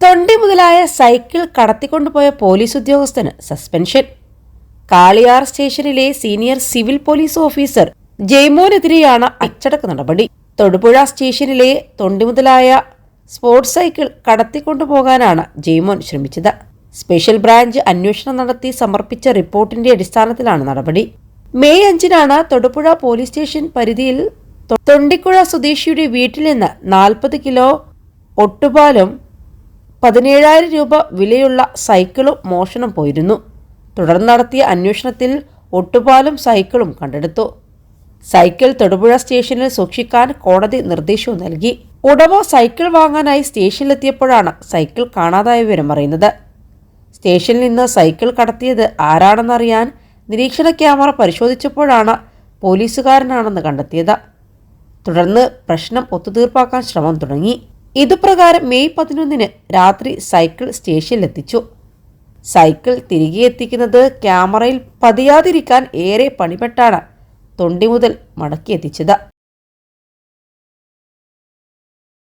തൊണ്ടി മുതലായ സൈക്കിൾ കടത്തിക്കൊണ്ടുപോയ പോലീസ് ഉദ്യോഗസ്ഥന് സസ്പെൻഷൻ. കാളിയാർ സ്റ്റേഷനിലെ സീനിയർ സിവിൽ പോലീസ് ഓഫീസർ ജയ്മോനെതിരെയാണ് അച്ചടക്ക നടപടി. തൊടുപുഴ സ്റ്റേഷനിലെ തൊണ്ടി മുതലായ സ്പോർട്സ് സൈക്കിൾ കടത്തിക്കൊണ്ടുപോകാനാണ് ജയ്മോൻ ശ്രമിച്ചത്. സ്പെഷ്യൽ ബ്രാഞ്ച് അന്വേഷണം നടത്തി സമർപ്പിച്ച റിപ്പോർട്ടിന്റെ അടിസ്ഥാനത്തിലാണ് നടപടി. മെയ് അഞ്ചിനാണ് തൊടുപുഴ പോലീസ് സ്റ്റേഷൻ പരിധിയിൽ തൊണ്ടിക്കുഴ സ്വദേശിയുടെ വീട്ടിൽ നിന്ന് നാൽപ്പത് കിലോ ഒട്ടുപാലും പതിനേഴായിരം രൂപ വിലയുള്ള സൈക്കിളും മോഷണം പോയിരുന്നു. തുടർന്ന് നടത്തിയ അന്വേഷണത്തിൽ ഒട്ടുപാലും സൈക്കിളും കണ്ടെടുത്തു. സൈക്കിൾ തൊടുപുഴ സ്റ്റേഷനിൽ സൂക്ഷിക്കാൻ കോടതി നിർദ്ദേശവും നൽകി. ഉടമ സൈക്കിൾ വാങ്ങാനായി സ്റ്റേഷനിലെത്തിയപ്പോഴാണ് സൈക്കിൾ കാണാതായ വിവരം അറിയുന്നത്. സ്റ്റേഷനിൽ നിന്ന് സൈക്കിൾ കടത്തിയത് ആരാണെന്നറിയാൻ നിരീക്ഷണ ക്യാമറ പരിശോധിച്ചപ്പോഴാണ് പോലീസുകാരനാണെന്ന് കണ്ടെത്തിയത്. തുടർന്ന് പ്രശ്നം ഒത്തുതീർപ്പാക്കാൻ ശ്രമം തുടങ്ങി. ഇതുപ്രകാരം മെയ് പതിനൊന്നിന് രാത്രി സൈക്കിൾ സ്റ്റേഷനിലെത്തിച്ചു. സൈക്കിൾ തിരികെ എത്തിക്കുന്നത് ക്യാമറയിൽ പതിയാതിരിക്കാൻ ഏറെ പണിപ്പെട്ടാണ് തൊണ്ടി മുതൽ മടക്കിയെത്തിച്ചത്.